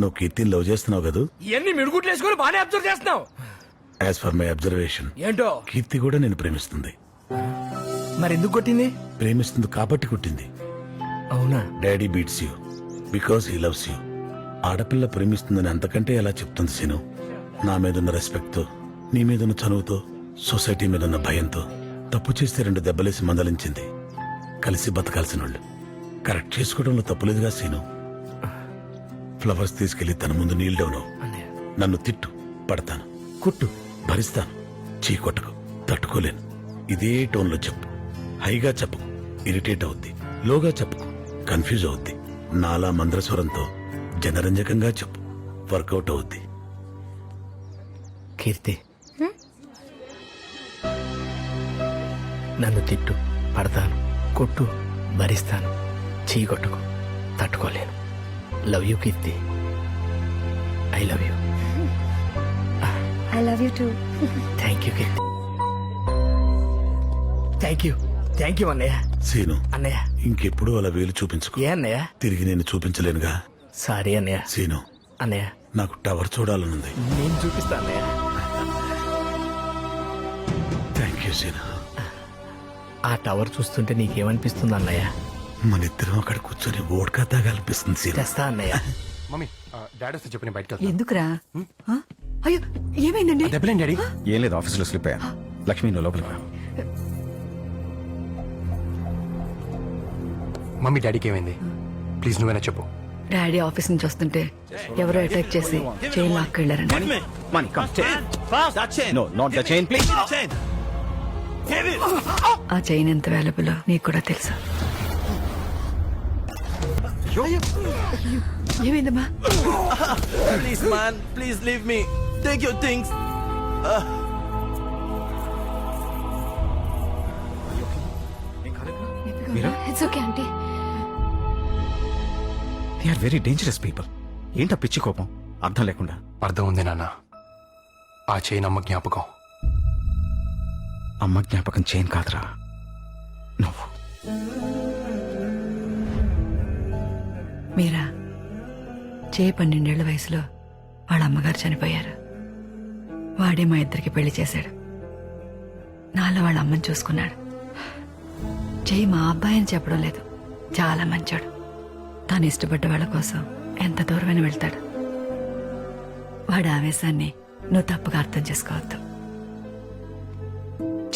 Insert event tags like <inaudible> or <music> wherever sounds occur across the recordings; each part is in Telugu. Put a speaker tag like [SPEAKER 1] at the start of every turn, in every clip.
[SPEAKER 1] నువ్వు కీర్తిని లవ్ చేస్తున్నావు కదూ?
[SPEAKER 2] ఇవన్నీ మిడుగుట్లు వేసుకొని బాగానే అబ్జర్వ్ చేస్తున్నావు.
[SPEAKER 1] యాజ్ ఫర్ మై అబ్జర్వేషన్
[SPEAKER 2] ఏంటో?
[SPEAKER 1] కీర్తి కూడా నేను ప్రేమిస్తుంది.
[SPEAKER 2] మరి ఎందుకు కొట్టింది?
[SPEAKER 1] ప్రేమిస్తుంది కాబట్టి కుట్టింది.
[SPEAKER 2] అవునా?
[SPEAKER 1] Daddy beats you because he loves you ఆడపిల్ల ప్రేమిస్తుందని అంతకంటే ఎలా చెప్తుంది సీను? నా మీదున్న రెస్పెక్ట్తో నీ మీదున్న చనువుతో సొసైటీ మీదున్న భయంతో తప్పు చేస్తే రెండు దెబ్బలేసి మందలించింది. కలిసి బతకాల్సిన వాళ్ళు కరెక్ట్ చేసుకోవడంలో తప్పులేదుగా సీను. ఫ్లవర్స్ తీసుకెళ్ళి తన ముందు నీళ్ళు డౌన్
[SPEAKER 2] అన్నయ్య.
[SPEAKER 1] నన్ను తిట్టు పడతాను. కుట్టు. భరిస్తాను. చీ కొట్టకు తట్టుకోలేను. ఇదే టోన్లో చెప్పు. హైగా చెప్పు. ఇరిటేట్ అవుద్ది. లోగా చెప్పు. కన్ఫ్యూజ్ అవుద్ది. నాలా మంద్రస్వరంతో జనరంజకంగా చెప్పు. వర్కౌట్ అవుద్ది.
[SPEAKER 2] కీర్తి. నన్ను తిట్టు పడతాను. కొట్టు భరిస్తాను. చీ కొట్టుకు తట్టుకోలేను. Love you Keerthi I love you
[SPEAKER 3] I love you too
[SPEAKER 2] thank you Keerthi thank you thank you అన్నయ్య
[SPEAKER 1] సీను.
[SPEAKER 2] అన్నయ్య
[SPEAKER 1] ఇంకెప్పుడు అలా వేలు చూపించుకో.
[SPEAKER 2] ఏ అన్నయ్య
[SPEAKER 1] తిరిగి నేను చూపించలేనుగా.
[SPEAKER 2] సారీ అన్నయ్య
[SPEAKER 1] సీను.
[SPEAKER 2] అన్నయ్య
[SPEAKER 1] నాకు టవర్ చూడాలనుంది.
[SPEAKER 2] నేను చూపిస్తా అన్నయ్య
[SPEAKER 1] థ్యాంక్ యూ సీను.
[SPEAKER 2] ఆ టవర్ చూస్తుంటే నీకేమనిపిస్తుంది అన్నయ్య
[SPEAKER 1] మన ఇద్దరం అక్కడ కూర్చొని ఓడ్కా తాగాలనిపిస్తుంది సీను.
[SPEAKER 2] తెస్తా అన్నయ్య.
[SPEAKER 4] మమ్మీ డాడీ వస్తే చెప్పి నేను బయటకు వెళ్తాను
[SPEAKER 3] ఎందుకురా? ఆ? అయ్యో ఏమైందండి?
[SPEAKER 4] దెబ్బలేండి డాడీ?
[SPEAKER 5] ఏం లేదు ఆఫీస్లో స్లిప్ అయ్యా లక్ష్మి నువ్వు లోపలికి రా.
[SPEAKER 4] మమ్మీ డాడీకి ఏమైంది? ప్లీజ్ నువ్వేనా చెప్పు.
[SPEAKER 3] డాడీ ఆఫీస్ నుంచి వస్తుంటే ఎవరో అటాక్ చేసి చైన్ లాక్కెళ్ళారండి
[SPEAKER 5] Money, come, chain. No, not the chain, please.
[SPEAKER 3] ఆ చైన్ ఎంత వాల్యుబుల్ నీకు కూడా తెలుసు? ఏమైందమ్మా
[SPEAKER 6] Please, man, please leave me. Take your things.
[SPEAKER 3] It's okay aunty
[SPEAKER 5] They are very dangerous people. ఏంటా పిచ్చి కోపం అర్థం లేకుండా
[SPEAKER 4] అర్థం ఉంది నాన్న ఆ చైన్ అమ్మ జ్ఞాపకం
[SPEAKER 5] అమ్మ జ్ఞాపకం చేయను కాదురా నువ్వు
[SPEAKER 3] మీరా? చే పన్నెండేళ్ళ వయసులో వాళ్ళ అమ్మగారు చనిపోయారు. వాడే మా ఇద్దరికి పెళ్ళి చేశాడు. నాలో వాళ్ళ అమ్మని చూసుకున్నాడు. జై మా అబ్బాయి అని చెప్పడం లేదు. చాలా మంచోడు. తాను ఇష్టపడ్డ వాళ్ళ కోసం ఎంత దూరమైన వెళ్తాడు. వాడి ఆవేశాన్ని నువ్వు తప్పుగా అర్థం చేసుకోవద్దు.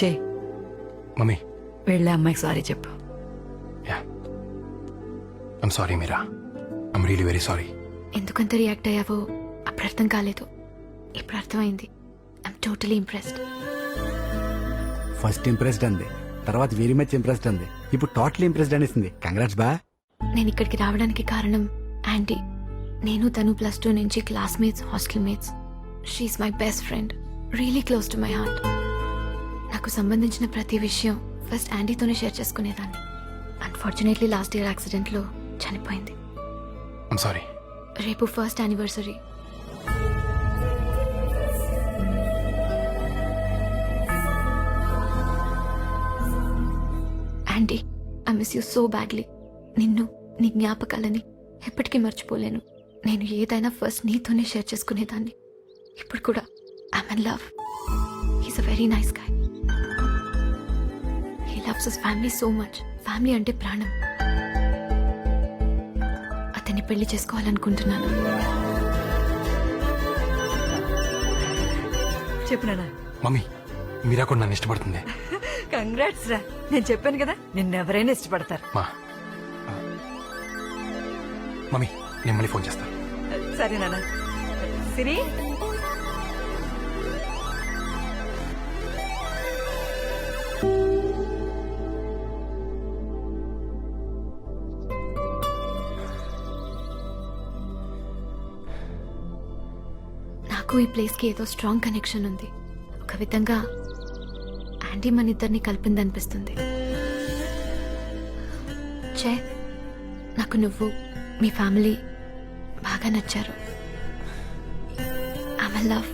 [SPEAKER 3] చే
[SPEAKER 4] మమ్మీ.
[SPEAKER 3] వెళ్ళే అమ్మాయికి సారీ చెప్పు.
[SPEAKER 4] Sorry Meera. Really very sorry
[SPEAKER 7] ఎందుకంత రియాక్ట్ అయ్యావో అప్పుడు అర్థం కాలేదు. ఇప్పుడు అర్థమైంది. I'm totally impressed
[SPEAKER 8] first impressed అంది. తర్వాత వెరీ మచ్ ఇంప్రెస్డ్ అంది. ఇప్పుడు టోటల్ ఇంప్రెస్డ్ అనేసింది. కంగ్రాట్స్ బా.
[SPEAKER 7] నేను ఇక్కడికి రావడానికి కారణం ఆంటీ నేను తను ప్లస్ టూ నుంచి classmates hostel mates she's my best friend really close to my heart నాకు సంబంధించిన ప్రతి విషయం ఫస్ట్ ఆంటీతోనే షేర్ చేసుకునేదాన్ని. అన్ఫార్చునేట్లీ లాస్ట్ ఇయర్ యాక్సిడెంట్లో చనిపోయింది.
[SPEAKER 4] సారీ
[SPEAKER 7] రేపు first anniversary. Aunty I miss you so badly నిన్ను నీ జ్ఞాపకాలని ఎప్పటికీ మర్చిపోలేను. నేను ఏదైనా ఫస్ట్ నీతోనే షేర్ చేసుకునేదాన్ని. ఇప్పుడు కూడా I'm in love he's a very nice guy he loves us family so much family అంటే ప్రాణం. పెళ్ళి చేసుకోవాలనుకుంటున్నాను.
[SPEAKER 3] చెప్పినానా
[SPEAKER 4] మమ్మీ మీరా కూడా నన్ను ఇష్టపడుతుంది? <laughs>
[SPEAKER 3] కంగ్రాట్స్ రా. నేను చెప్పాను కదా నిన్నెవరైనా ఇష్టపడతారు.
[SPEAKER 4] మా మమ్మీ నేను మళ్ళీ ఫోన్ చేస్తాను
[SPEAKER 3] సరే నాన్న. సిరి?
[SPEAKER 7] నాకు ఈ ప్లేస్కి ఏదో స్ట్రాంగ్ కనెక్షన్ ఉంది. ఒక విధంగా ఆంటీ మన ఇద్దరిని కలిపిందనిపిస్తుంది. చే నాకు నువ్వు మీ ఫ్యామిలీ బాగా నచ్చారు. I love.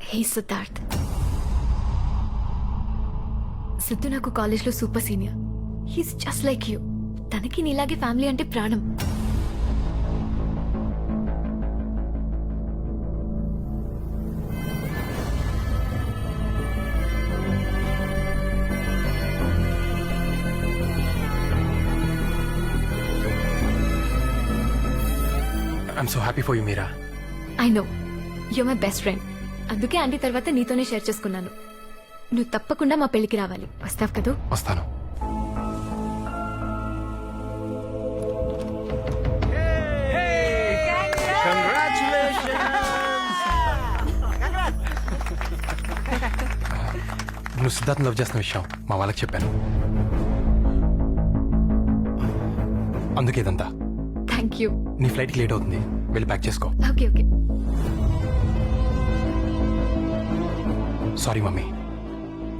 [SPEAKER 7] Hey Siddharth. Siddhu నాకు కాలేజ్లో super senior. He's just like you. తనకి నీలాగే ఫ్యామిలీ అంటే ప్రాణం.
[SPEAKER 4] I'm so happy for you Meera
[SPEAKER 7] I know you my best friend అందుకే ఆంటీ తర్వాత నీతోనే షేర్ చేసుకున్నాను. నువ్వు తప్పకుండా మా పెళ్ళికి రావాలి. వస్తావు కదూ?
[SPEAKER 4] వస్తాను. నువ్వు సిద్ధార్థ్ లవ్ చేస్తున్న విషయం మా వాళ్ళకి చెప్పాను. అందుకే ఇదంతా.
[SPEAKER 7] థ్యాంక్ యూ
[SPEAKER 4] నీ ఫ్లైట్కి లేట్ అవుతుంది. వెళ్ళి ప్యాక్ చేసుకో.
[SPEAKER 7] Okay okay.
[SPEAKER 4] Sorry mummy.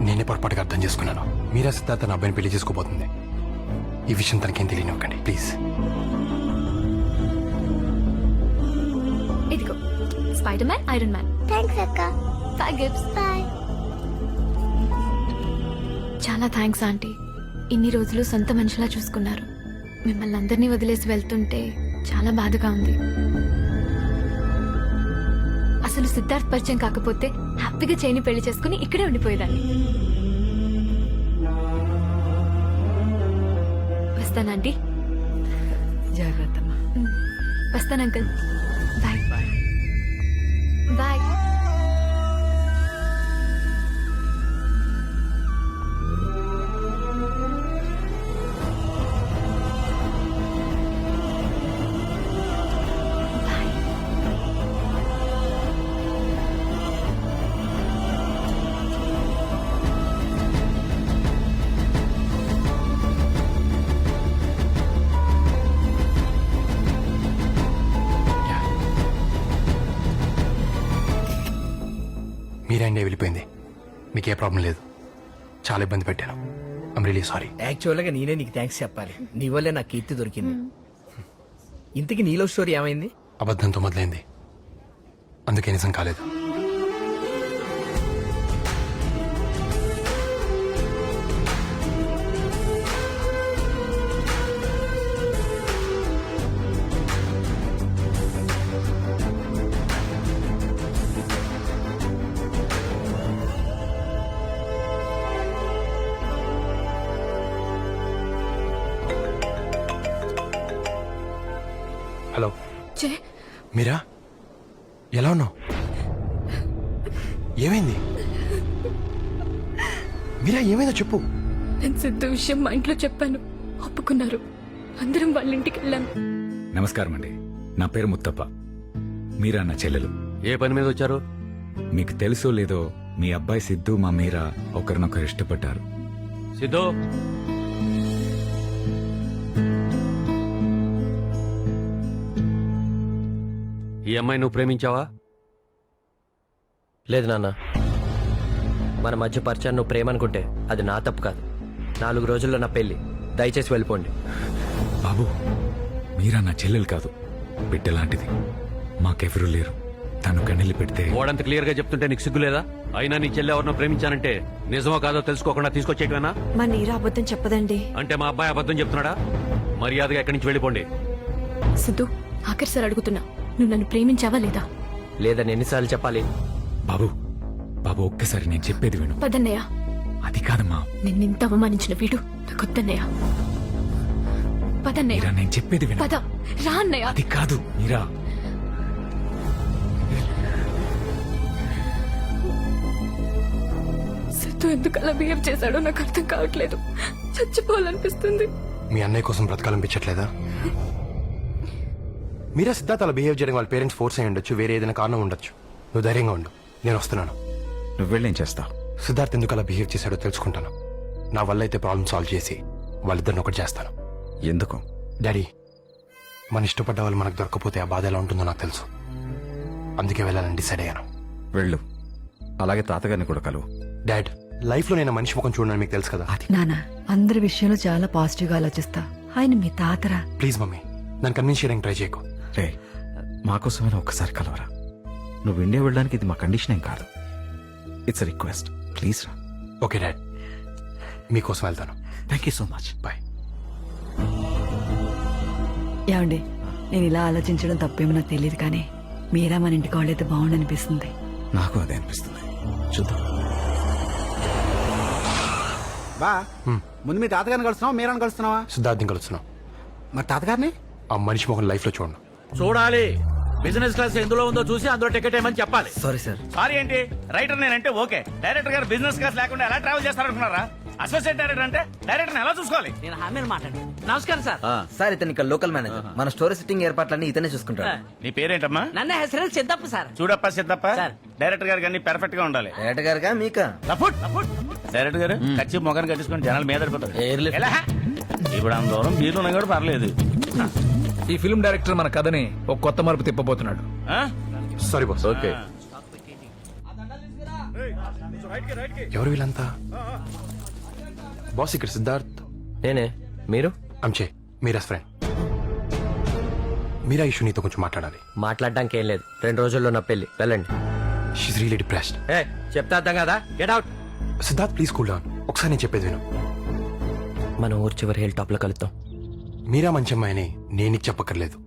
[SPEAKER 4] నేనే పొరపాటుగా అర్థం చేసుకున్నాను. మీరా సిద్ధార్థ నా అబ్బాయిని పెళ్ళి చేసుకోబోతుంది. ఈ విషయం తనకేం తెలియనివ్వకండి ప్లీజ్.
[SPEAKER 7] ఇదిగో Spider Man Iron Man. Thanks అక్క. బాయ్ గిఫ్ట్స్ బాయ్ చాలా థ్యాంక్స్ ఆంటీ. ఇన్ని రోజులు సొంత మనిషిలా చూసుకున్నారు. మిమ్మల్ని అందరినీ వదిలేసి వెళ్తుంటే చాలా బాధగా ఉంది. అసలు సిద్ధార్థ్ పరిచయం కాకపోతే హ్యాపీగా చేయని పెళ్ళి చేసుకుని ఇక్కడే ఉండిపోయేదాన్ని. వస్తానంటీ
[SPEAKER 3] జాగ్రత్తమ్మా
[SPEAKER 7] వస్తాను అంకుల్.
[SPEAKER 4] మీరే అండి వెళ్ళిపోయింది. మీకే ప్రాబ్లం లేదు. చాలా ఇబ్బంది పెట్టాను. ఐమ్ రియలీ సారీ
[SPEAKER 2] యాక్చువల్గా నేనే నీకు థ్యాంక్స్ చెప్పాలి. నీ వల్లే నాకు కీర్తి దొరికింది. ఇంతకీ నీలో స్టోరీ ఏమైంది?
[SPEAKER 4] అబద్ధంతో మొదలైంది. అందుకే నిజం కాలేదు. ఏమైంది? మీరా ఏమైందో చెప్పు.
[SPEAKER 7] నేను సిద్ధు విషయం మా ఇంట్లో చెప్పాను. ఒప్పుకున్నారు. అందరం వాళ్ళ ఇంటికి వెళ్ళాను
[SPEAKER 5] నమస్కారం అండి. నా పేరు ముత్తప్ప. మీరా నా చెల్లెలు.
[SPEAKER 6] ఏ పని మీద వచ్చారు?
[SPEAKER 5] మీకు తెలుసో లేదో మీ అబ్బాయి సిద్ధు మా మీరా ఒకరినొకరు ఇష్టపడ్డారు.
[SPEAKER 6] సిద్ధు! ఈ అమ్మాయి నువ్వు ప్రేమించావా?
[SPEAKER 9] లేదు నాన్న. మన మధ్య పరిచయం నువ్వు ప్రేమ అనుకుంటే అది నా తప్పు కాదు. నాలుగు రోజుల్లో నా పెళ్ళి దయచేసి వెళ్ళిపోండి.
[SPEAKER 5] బాబు మీరా నా చెల్లెలు కాదు. బిడ్డలాంటిది. మాకెవరూ లేరు. తను కన్నెళ్ళి పెడితే
[SPEAKER 6] ఓడంత క్లియర్గా చెప్తుంటే నీకు సిగ్గులేదా అయినా నీ చెల్లి ఎవరినో ప్రేమించానంటే నిజమో కాదో తెలుసుకోకుండా తీసుకొచ్చేయటమేనా
[SPEAKER 10] మా నీరు అబద్ధం చెప్పదండి.
[SPEAKER 6] అంటే మా అబ్బాయి అబద్ధం చెప్తున్నాడా? మర్యాదగా ఎక్కడి నుంచి వెళ్ళిపోండి.
[SPEAKER 7] సిద్ధు ఆఖరి సార్ అడుగుతున్నా. నువ్వు నన్ను ప్రేమించావా లేదా?
[SPEAKER 9] లేదని ఎన్నిసార్లు చెప్పాలి?
[SPEAKER 5] బాబు బాబు ఒక్కసారి నేను చెప్పేది విను.
[SPEAKER 7] పదన్నయ్య
[SPEAKER 5] అది కాదమ్మా.
[SPEAKER 7] నిన్నింత అవమానించిన వీడు నాకొద్దన్నయ్య. పదన్నయ్య
[SPEAKER 5] మీరా నేను చెప్పేది విను.
[SPEAKER 7] పద రా అన్నయ్య.
[SPEAKER 5] అది కాదు మీరా.
[SPEAKER 7] సిద్ధు ఎందుకు అలా బిహేవ్ చేశాడో నాకు అర్థం కావట్లేదు. చచ్చిపోవాలనిపిస్తుంది.
[SPEAKER 4] మీ అన్నయ్య కోసం బ్రతకాలనిపించట్లేదా? మీరా సిద్ధార్థ అలా బిహేవ్ చేయడం వాళ్ళ పేరెంట్స్ ఫోర్స్ అయి ఉండొచ్చు వేరే ఏదైనా కారణం ఉండొచ్చు. నువ్వు ధైర్యంగా ఉండు. నేను వస్తున్నాను
[SPEAKER 5] నువ్వు వెళ్ళేం చేస్తావు
[SPEAKER 4] సిద్ధార్థ్ ఎందుకు అలా బిహేవ్ చేశాడో తెలుసుకుంటాను. నా వల్ల అయితే ప్రాబ్లం సాల్వ్ చేసి వాళ్ళిద్దరిని ఒకటి చేస్తాను.
[SPEAKER 5] ఎందుకు?
[SPEAKER 4] డాడీ మన ఇష్టపడ్డ వాళ్ళు మనకు దొరకపోతే ఆ బాధ ఎలా ఉంటుందో నాకు తెలుసు. అందుకే వెళ్ళాలని డిసైడ్ అయ్యాను.
[SPEAKER 5] వెళ్ళు. అలాగే తాతగారిని కూడా కలువు.
[SPEAKER 4] డాడ్ లైఫ్లో నేను మనిషి ముఖం చూడని మీకు తెలుసు కదా?
[SPEAKER 3] నానా అందరి విషయంలో చాలా పాజిటివ్గా ఆలోచిస్తా. ఆయన మీ తాతరా?
[SPEAKER 4] ప్లీజ్ మమ్మీ నన్ను కన్విన్స్ చేయడానికి ట్రై చేయకు.
[SPEAKER 5] రే మాకోసమైనా ఒక్కసారి కలవరా? నువ్వు ఇండియా వెళ్ళడానికి ఇది మా కండిషన్ ఏం కాదు. ఇట్స్ రిక్వెస్ట్ ప్లీజ్ రా.
[SPEAKER 4] ఓకే డాడ్ మీకోసం వెళ్తాను.
[SPEAKER 5] Thank you so much
[SPEAKER 4] bye
[SPEAKER 3] ఏమండి నేను ఇలా ఆలోచించడం తప్పేమో నాకు తెలియదు కానీ మీరా మన ఇంటికి వాళ్ళైతే బాగుండనిపిస్తుంది.
[SPEAKER 5] నాకు అదే అనిపిస్తుంది. చూద్దాం.
[SPEAKER 8] బా ముందు మీ తాతగారిని కలుస్తున్నావా మీరాని కలుస్తున్నావా?
[SPEAKER 4] సిద్ధార్థం కలుస్తున్నాం.
[SPEAKER 8] మరి తాతగారిని?
[SPEAKER 4] ఆ మనిషి ముఖం లైఫ్లో చూడండి.
[SPEAKER 11] చూడాలి. బిజినెస్ క్లాస్ ఎందులో ఉందో చూసి అందులో టికెట్ ఏమని చెప్పాలి.
[SPEAKER 2] సారీ సార్
[SPEAKER 11] సారీ ఏంటి? రైటర్ నేనంటే ఓకే. డైరెక్టర్ గారు బిజినెస్ క్లాస్ లేకుండా ఎలా ట్రావెల్ చేస్తారనుకున్నారా? అసోసియేట్ డైరెక్టర్ అంటే డైరెక్టర్ ఎలా చూసుకోవాలి?
[SPEAKER 2] నేను హామీని మాట్లాడి నమస్కారం సార్
[SPEAKER 12] సార్ ఇతను ఇక్కడ లోకల్ మేనేజర్ మన స్టోరీ సిట్టింగ్ ఏర్పాట్లన్నీ ఇతనే చూసుకుంటాడు.
[SPEAKER 11] నీ పేరేంటమ్మా?
[SPEAKER 2] నన్న హెసరు సిద్ధప్ప సార్
[SPEAKER 11] చూడప్ప సిద్ధప్ప?
[SPEAKER 2] సార్.
[SPEAKER 11] డైరెక్టర్ గారికి అన్ని పెర్ఫెక్ట్గా ఉండాలి.
[SPEAKER 12] డైరెక్టర్ గారుగా మీకా?
[SPEAKER 11] లఫుట్, లఫుట్. డైరెక్టర్ గారు కచ్చి మొఖాన్ని కట్టించుకొని జనాలు మీద? ఇప్పుడు అంత దూరం బీర్లు ఉన్నా కూడా పర్లేదు.
[SPEAKER 2] ఈ ఫిల్మ్ డైరెక్టర్ మన కథని ఒక కొత్త మలుపు తిప్పబోతున్నాడు.
[SPEAKER 11] ఆ?
[SPEAKER 4] Sorry boss okay. ఎవరు వీళ్ళంతా? బాస్ ఇక్కడ సిద్ధార్థ్.
[SPEAKER 9] నేనే. మీరు?
[SPEAKER 4] అంచే మీరా ఫ్రెండ్ మీరా ఇష్యూ నీతో కొంచెం మాట్లాడాలి.
[SPEAKER 9] మాట్లాడడానికి ఏం లేదు. రెండు రోజుల్లో నా పెళ్ళి. వెళ్ళండి.
[SPEAKER 4] షీస్ రియలీ డిప్రెస్డ్
[SPEAKER 9] ఏ చెప్తా అర్థం కదా? Get out
[SPEAKER 4] Siddharth please cool down ఒకసారి నేను చెప్పేది విను.
[SPEAKER 9] మన ఊరు చివరి హిల్ టాప్లో కలుద్దాం.
[SPEAKER 4] మీరా మంచి అమ్మాయిని నేను చెప్పక్కర్లేదు.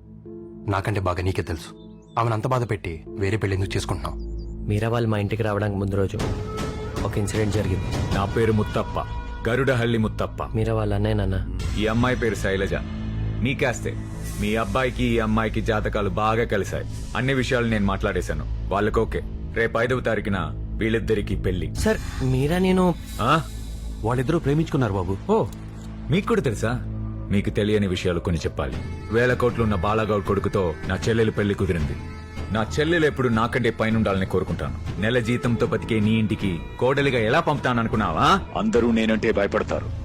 [SPEAKER 4] నాకంటే బాగా నీకే తెలుసు. ఆమెను అంత బాధ పెట్టి వేరే పెళ్ళి ఎందుకు చేసుకుంటున్నావు?
[SPEAKER 9] మీరా వాళ్ళు మా ఇంటికి రావడానికి ముందు రోజు ఒక ఇన్సిడెంట్ జరిగింది.
[SPEAKER 5] నా పేరు ముత్తప్ప. గరుడహల్లి ముత్తప్ప.
[SPEAKER 9] మీరా వాళ్ళ అన్నయ్య నాన్న.
[SPEAKER 5] ఈ అమ్మాయి పేరు శైలజ. మీకేస్తే మీ అబ్బాయికి ఈ అమ్మాయికి జాతకాలు బాగా కలిశాయి. అన్ని విషయాలు నేను మాట్లాడేశాను. వాళ్ళకి ఓకే. రేపు ఐదవ తారీఖున వీళ్ళిద్దరికి పెళ్ళి
[SPEAKER 9] సార్ మీరా నేను
[SPEAKER 5] ఆ?
[SPEAKER 6] వాళ్ళిద్దరూ ప్రేమించుకున్నారు బాబు.
[SPEAKER 5] ఓ మీకు కూడా తెలుసా? మీకు తెలియని విషయాలు కొన్ని చెప్పాలి. వేల కోట్లున్న బాలాగౌడ్ కొడుకుతో నా చెల్లెలు పెళ్ళి కుదిరింది. నా చెల్లెలు ఎప్పుడు నాకంటే పైనుండాలని కోరుకుంటాను. నెల జీతంతో బతికే నీ ఇంటికి కోడలిగా ఎలా పంపుతాననుకున్నావా? అందరూ నేనంటే భయపడతారు.